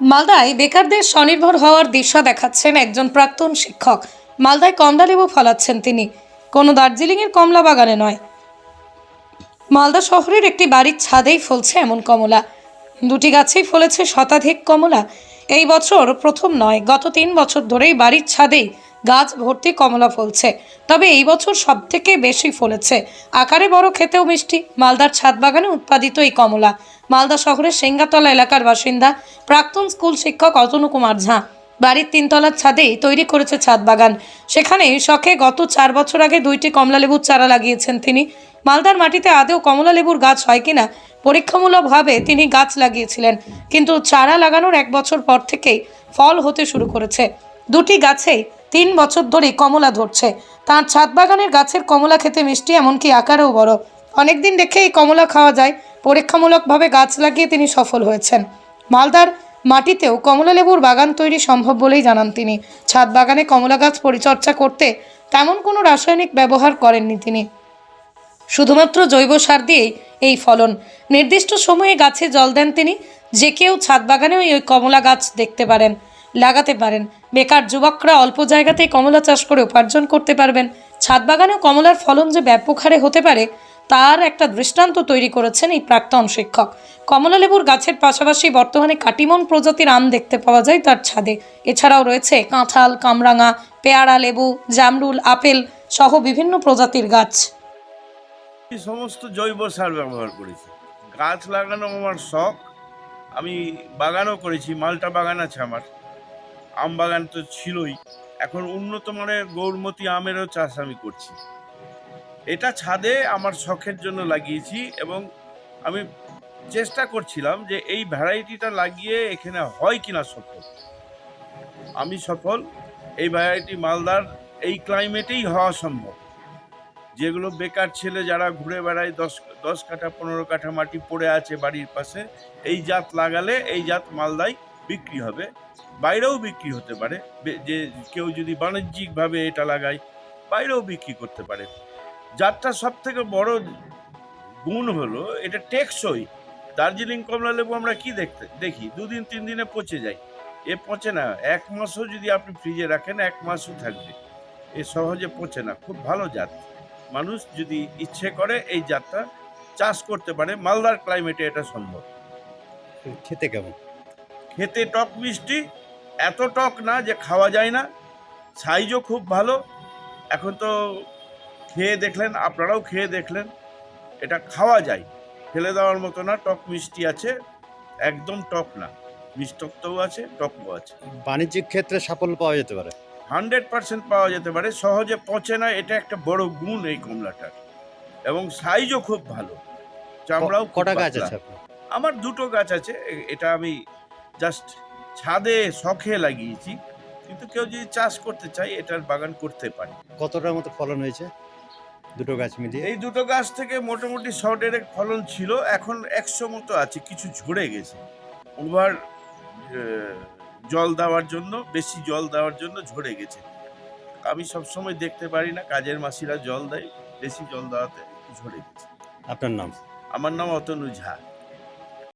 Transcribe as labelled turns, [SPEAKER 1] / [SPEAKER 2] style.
[SPEAKER 1] মালদায় বেকারদের স্বনির্ভর হওয়ার দিশা দেখাচ্ছেন একজন প্রাক্তন শিক্ষক। মালদায় কমলালেবু ফলাচ্ছেন তিনি। কোনো দার্জিলিংয়ের কমলা বাগানে নয়। মালদা শহরের একটি বাড়ির ছাদেই ফলছে এমন কমলা। দুটি গাছেই ফলেছে শতাধিক কমলা। এই বছর প্রথম নয়, গত তিন বছর ধরেই বাড়ির ছাদেই গাছ ভর্তি কমলা ফলছে। তবে এই বছর সব থেকে বেশি ফলেছে। আকারে বড়, খেতেও মিষ্টি। মালদার ছাদ বাগানে উৎপাদিত এই কমলা মালদা শহরের সেঙ্গাতলা এলাকার বাসিন্দা প্রাক্তন স্কুল শিক্ষক অতনু কুমার ঝা বাড়ির তিনতলার ছাদেই তৈরি করেছে ছাদ বাগান। সেখানে শখে গত চার বছর আগে দুইটি কমলা লেবুর চারা লাগিয়েছেন তিনি। মালদার মাটিতে আদেও কমলা লেবুর গাছ হয় কিনা পরীক্ষামূলকভাবে তিনি গাছ লাগিয়েছিলেন। কিন্তু চারা লাগানোর এক বছর পর থেকেই ফল হতে শুরু করেছে। দুটি গাছেই তিন বছর ধরে কমলা ধরছে। তার ছাদ বাগানের গাছের কমলা খেতে মিষ্টি এমনকি আকারেও বড়। অনেকদিন রেখে এই কমলা খাওয়া যায়। পরীক্ষামূলকভাবে গাছ লাগিয়ে তিনি সফল হয়েছেন। মালদার মাটিতেও কমলা লেবুর বাগান তৈরি সম্ভব বলেই জানান তিনি। ছাদ বাগানে কমলা গাছ পরিচর্যা করতে তেমন কোনো রাসায়নিক ব্যবহার করেননি তিনি। শুধুমাত্র জৈব সার দিয়েই এই ফলন। নির্দিষ্ট সময়ে গাছে জল দেন তিনি। যে কেউ ছাদ বাগানেও এই কমলা গাছ দেখতে পারেন, লাগাতে পারেন। বেকার যুবকরা অল্প জায়গাতেই কমলা চাষ করে উপার্জন করতে পারবেন। ছাদ বাগানেও কমলার ফলন যে ব্যাপক হারে হতে পারে তার একটা দৃষ্টান্ত তৈরি করেছেন এই প্রাক্তন শিক্ষক। কমলা লেবুর গাছের পাশাপাশি বর্তমানে কাটিমন প্রজাতির আম দেখতে পাওয়া যায় তার ছাদে। এছাড়াও রয়েছে কাঁঠাল, কামরাঙা, পেয়ারা লেবু, জামরুল, আপেল সহ বিভিন্ন প্রজাতির গাছ।
[SPEAKER 2] সমস্ত জৈব সার ব্যবহার করেছি। গাছ লাগানো আমার শখ। আমি বাগানও করেছি, মালটা বাগান আছে আমার। আম বাগান তো ছিলই। এখন উন্নত মানের গৌরমতি আমেরও চাষ আমি করছি। এটা ছাদে আমার শখের জন্য লাগিয়েছি এবং আমি চেষ্টা করছিলাম যে এই ভ্যারাইটিটা লাগিয়ে এখানে হয় কিনা সফল। আমি সফল, এই ভ্যারাইটি মালদার এই ক্লাইমেটেই হওয়া সম্ভব। যেগুলো বেকার ছেলে যারা ঘুরে বেড়ায়, দশ দশ কাঠা, পনেরো কাঠা মাটি পড়ে আছে বাড়ির পাশে, এই জাত লাগালে এই জাত মালদায় বিক্রি হবে। বাইরেও বিক্রি হতে পারে, যে কেউ যদি বাণিজ্যিকভাবে এটা লাগায়, বাইরেও বিক্রি করতে পারে। জাতটা সব থেকে বড় গুণ হলো এটা টেকসই। দার্জিলিং কমলা লেবু আমরা কি দেখতে দেখি? দুদিন তিন দিনে পচে যায়। এ পচে না এক মাসও যদি আপনি ফ্রিজে রাখেন এক মাসও থাকবে। এ সহজে পচে না খুব ভালো জাত। মানুষ যদি ইচ্ছে করে এই জাতটা চাষ করতে পারে মালদার ক্লাইমেটে এটা সম্ভব।
[SPEAKER 3] খেতে কেমন?
[SPEAKER 2] খেতে টক মিষ্টি এত টক না যে খাওয়া যায় না। সাইজও খুব ভালো। এখন তো খেয়ে দেখলেন আপনারাও খেয়ে দেখলেন। এটা খাওয়া যায়। ফেলে দেওয়ার মতো না টক মিষ্টি আছে একদম টক না। মিষ্টত্বও আছে টকও আছে।
[SPEAKER 3] বাণিজ্যিক ক্ষেত্রে সাফল্য পাওয়া যেতে পারে।
[SPEAKER 2] হান্ড্রেড পার্সেন্ট পাওয়া যেতে পারে। সহজে পচে না এটা একটা বড় গুণ এই কমলাটার। এবং সাইজও খুব ভালো। চামড়াও
[SPEAKER 3] কটা গাছ আছে
[SPEAKER 2] আমার দুটো গাছ আছে এটা আমি জাস্ট ছাদে শখে লাগিয়েছি। কিন্তু কেউ যদি চাষ করতে চায় এটার বাগান করতে পারে।
[SPEAKER 3] কতটার মতো ফলন হয়েছে? দুটো গাছ মিলিয়ে?
[SPEAKER 2] এই দুটো গাছ থেকে মোটামুটি শ ডেরেক ফলন ছিল এখন একশো মতো আছে কিছু ঝরে গেছে। ওভার জল দেওয়ার জন্য বেশি জল দেওয়ার জন্য ঝরে গেছে। আমি সবসময় দেখতে পারি না কাজের মাসিরা জল দেয় বেশি জল দেওয়াতে ঝরে গেছে।
[SPEAKER 3] আপনার নাম?
[SPEAKER 2] আমার নাম অতনু ঝা।